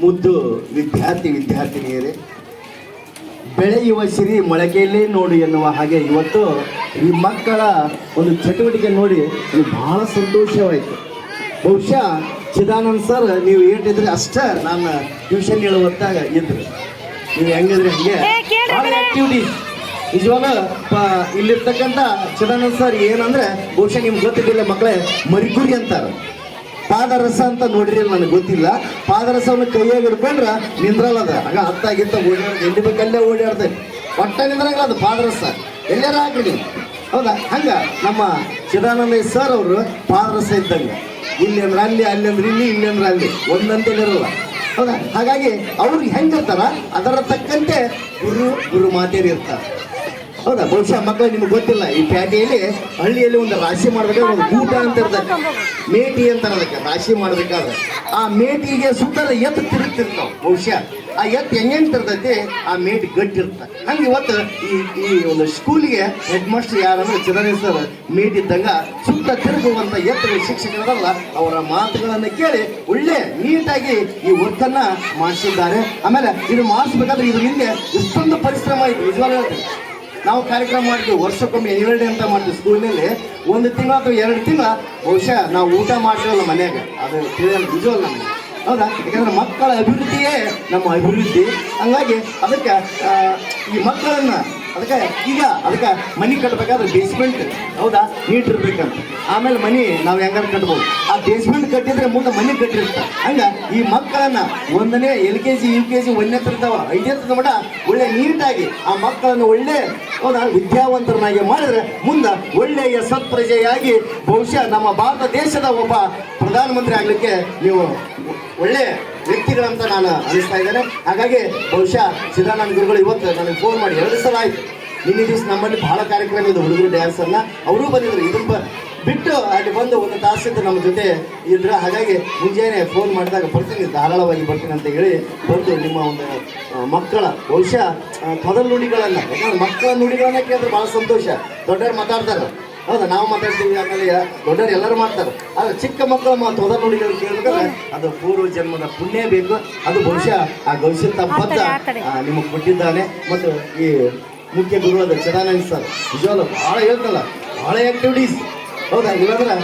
ಮುದ್ದು ವಿದ್ಯಾರ್ಥಿ ವಿದ್ಯಾರ್ಥಿನಿಯರೇ ಬೆಳೆಯುವ ಸಿರಿ ಮೊಳಕೆಯಲ್ಲೇ ನೋಡಿ ಎನ್ನುವ ಹಾಗೆ ಇವತ್ತು ಈ ಮಕ್ಕಳ ಒಂದು ಚಟುವಟಿಕೆ ನೋಡಿ ನನಗೆ ಬಹಳ ಸಂತೋಷವಾಯಿತು. ಬಹುಶಃ ಚಿದಾನಂದ್ ಸರ್ ನೀವು ಏಟಿದ್ರೆ ಅಷ್ಟೇ ನಾನು ಟ್ಯೂಷನ್ ಹೇಳುವಂತಾಗ ಇದ್ರು. ನೀವು ಹೆಂಗಿದ್ರೆ ಹಂಗೆ? ಭಾಳ ಆಕ್ಟಿವಿಟೀಸ್ ನಿಜವಾಗ ಪ- ಇಲ್ಲಿರ್ತಕ್ಕಂಥ ಚಿದಾನಂದ್ ಸರ್ ಏನಂದ್ರೆ ಬಹುಶಃ ನಿಮ್ಗೆ ಗೊತ್ತಿದ್ದಿಲ್ಲ ಮಕ್ಕಳೇ ಮರಿಗುರಿ ಅಂತಾರೆ. ಪಾದರಸ ಅಂತ ನೋಡ್ರಿ, ನನಗೆ ಗೊತ್ತಿಲ್ಲ. ಪಾದರಸವನ್ನು ಕೈಯಾಗ ಹಿಡ್ಕೊಂಡ್ರ ನಿಂದ್ರಲ್ಲದ ಆಗ ಹತ್ತಾಗಿತ್ತ ಓಡಾಡ್ದೆ ಎಲ್ಲಿ ಬೇಕಲ್ಲೇ ಓಡಾಡ್ತೇನೆ ಒಟ್ಟ ನಿಂದ್ರಂಗಿಲ್ಲ ಅದು ಪಾದರಸ. ಎಲ್ಲಾರ ಹಾಕ್ರಿ. ಹೌದಾ? ಹಂಗ ನಮ್ಮ ಚಿದಾನಂದ ಸರ್ ಅವರು ಪಾದರಸ ಇದ್ದಂಗೆ. ಇಲ್ಲಿ ಅಂದ್ರೆ ಅಲ್ಲಿ ಅಲ್ಲಿ ಅಂದ್ರೆ ಇಲ್ಲಿ ಇಲ್ಲಿ ಅಂದ್ರೆ ಅಲ್ಲಿ. ಒಂದಂತೇನಿರಲ್ಲ ಹೌದಾ? ಹಾಗಾಗಿ ಅವ್ರಿಗೆ ಹೆಂಗಿರ್ತಾರ ಅದರ ತಕ್ಕಂತೆ ಗುರು ಗುರು ಮಾತೇರಿ ಇರ್ತಾರೆ. ಹೌದಾ? ಬಹುಶಃ ಮಕ್ಕಳು ನಿಮ್ಗೆ ಗೊತ್ತಿಲ್ಲ ಈ ಪ್ಯಾಟೆಯಲ್ಲಿ ಹಳ್ಳಿಯಲ್ಲಿ ಒಂದು ರಾಶಿ ಮಾಡ್ಬೇಕಾದ್ರೆ ಒಂದು ಗೂಟ ಅಂತ ಇರ್ತದೆ. ಮೇಟಿ ಅಂತ ಅದಕ್ಕೆ ರಾಶಿ ಮಾಡ್ಬೇಕಾದ್ರೆ. ಆ ಮೇಟಿಗೆ ಸುತ್ತಲ ಎತ್ತು ತಿರುಗ್ತಿರ್ತಾವ ಬಹುಶಃ. ಆ ಎತ್ತು ಹೆಂಗೆಂಗ್ ತಿರ್ತೈತಿ? ಆ ಮೇಟಿ ಗಟ್ಟಿರ್ತ ಹಂಗೆ ಇವತ್ತು ಈ ಈ ಒಂದು ಸ್ಕೂಲಿಗೆ ಹೆಡ್ ಮಾಸ್ಟರ್ ಯಾರಂದ್ರೆ ಚಿರಂಜೀವಿ ಸರ್ ಮೇಟ್ ಇದ್ದಂಗ ಸುತ್ತ ತಿರುಗುವಂತ ಎತ್ತುಗಳ ಶಿಕ್ಷಕರಲ್ಲ ಅವರ ಮಾತುಗಳನ್ನು ಕೇಳಿ ಒಳ್ಳೆ ನೀಟಾಗಿ ಈ ವರ್ಕನ್ನ ಮಾಡಿಸಿದ್ದಾರೆ. ಆಮೇಲೆ ಇದು ಮಾಡಿಸ್ಬೇಕಾದ್ರೆ ಇದ್ರ ಹಿಂದೆ ಇಷ್ಟೊಂದು ಪರಿಶ್ರಮ ಇದೆ ನಿಜವಾಗ ನಾವು ಕಾರ್ಯಕ್ರಮ ಮಾಡ್ತೀವಿ ವರ್ಷಕ್ಕೊಮ್ಮೆ annual ಡೇ ಅಂತ ಮಾಡ್ತೀವಿ ಸ್ಕೂಲ್ನಲ್ಲಿ. ಒಂದು ತಿಂಗಳು ಅಥವಾ ಎರಡು ತಿಂಗಳ, ಬಹುಶಃ ನಾವು ಊಟ ಮಾಡ್ತೀವಲ್ಲ ಮನೆಯಾಗ. ಅದು ತಿಳಿಯಲ್ಲ, ನಿಜವಲ್ಲ ನಮಗೆ. ಹೌದಾ? ಯಾಕಂದ್ರೆ ಮಕ್ಕಳ ಅಭಿವೃದ್ಧಿಯೇ ನಮ್ಮ ಅಭಿವೃದ್ಧಿ. ಹಂಗಾಗಿ ಅದಕ್ಕೆ ಈ ಮಕ್ಕಳನ್ನ ಅದಕ್ಕೆ ಈಗ ಅದಕ್ಕೆ ಮನೆ ಕಟ್ಟಬೇಕಾದ್ರೆ ಬೇಸ್ಮೆಂಟ್ ಹೌದಾ? ನೀಟ್ ಇರ್ಬೇಕಂತ. ಆಮೇಲೆ ಮನೆ ನಾವು ಹೆಂಗಾರು ಕಟ್ಬೋದು? ಆ ಬೇಸ್ಮೆಂಟ್ ಕಟ್ಟಿದ್ರೆ ಮುಂದೆ ಮನೆ ಕಟ್ಟಿರ್ತಾರೆ ಹಂಗ ಈ ಮಕ್ಕಳನ್ನ ಒಂದನೇ L K G, U K G ಒಂದನೇ ತರದವ, ಐದನೇ ತರದ ಮಟ ಒಳ್ಳೆ ನೀಟಾಗಿ ಆ ಮಕ್ಕಳನ್ನು ಒಳ್ಳೆ, ಹೌದಾ? ವಿದ್ಯಾವಂತರನ್ನಾಗಿ ಮಾಡಿದ್ರೆ ಮುಂದೆ ಒಳ್ಳೆಯ ಸತ್ಪ್ರಜೆಯಾಗಿ ಬಹುಶಃ ನಮ್ಮ ಭಾರತ ದೇಶದ ಒಬ್ಬ ಪ್ರಧಾನಮಂತ್ರಿ ಆಗ್ಲಿಕ್ಕೆ ನೀವು ಒಳ್ಳೆ ವ್ಯಕ್ತಿಗಳಂತ ನಾನು ಅನಿಸ್ತಾ ಇದ್ದೇನೆ. ಹಾಗಾಗಿ ಬಹುಶಃ ಸಿದ್ದಾನಂದ ಗುರುಗಳು ಇವತ್ತು ನನಗೆ ಫೋನ್ ಮಾಡಿ ಎರಡು ಸಲ ಆಯ್ತು. ನಿನ್ನೆ ದಿವಸ ನಮ್ಮಲ್ಲಿ ಬಹಳ ಕಾರ್ಯಕ್ರಮ ಇದೆ, ಹುಡುಗರು ಅನ್ನ. ಅವರೂ ಬಂದಿದ್ರು. ಬ- ಬಿಟ್ಟು ಅಲ್ಲಿ ಬಂದು ಒಂದು ತಾಸಿದ್ದು ನಮ್ಮ ಜೊತೆ ಇದ್ರ. ಹಾಗಾಗಿ ಮುಂಜಾನೆ ಫೋನ್ ಮಾಡಿದಾಗ ಬರ್ತೀನಿ, ಧಾರಾಳವಾಗಿ ಬರ್ತೀನಿ ಅಂತ ಹೇಳಿ ಬಂದು ನಿಮ್ಮ ಒಂದು ಮಕ್ಕಳ, ಬಹುಶಃ ಕದಲ್ ನುಡಿಗಳನ್ನು ಮಕ್ಕಳ ನುಡಿಗಳನ್ನ ಕೇಳಿದ್ರೆ ಬಹಳ ಸಂತೋಷ. ದೊಡ್ಡವ್ರು ಮಾತಾಡ್ತಾರೆ. ಹೌದಾ? ನಾವು ಮಾತಾಡ್ತೀವಿ ಆಮೇಲೆ ದೊಡ್ಡವ್ರು ಎಲ್ಲರೂ ಮಾಡ್ತಾರೆ. ಆದ್ರೆ ಚಿಕ್ಕ ಮಕ್ಕಳ ಮಾತು ತೊದಲು ನುಡಿಗಳು ಕೇಳ್ಬೇಕಾದ್ರೆ ಅದು ಪೂರ್ವ ಜನ್ಮದ ಪುಣ್ಯ ಬೇಕು. ಅದು ಬಹುಶಃ ಆ ಗೌಶಿತ ಬದ್ಧ ನಿಮಗೆ ಕೊಟ್ಟಿದ್ದಾನೆ. ಮತ್ತು ಈ ಮುಖ್ಯ ಗುರುವಾದ ಚಿದಾನಂದ ಸರ್. ನಿಜವಾಗ್ಲೂ ಭಾಳ ಹೇಳ್ತಲ್ಲ ಭಾಳ ಆಕ್ಟಿವಿಟೀಸ್ ಹೌದಾ? ಇಲ್ಲಾಂದ್ರೆ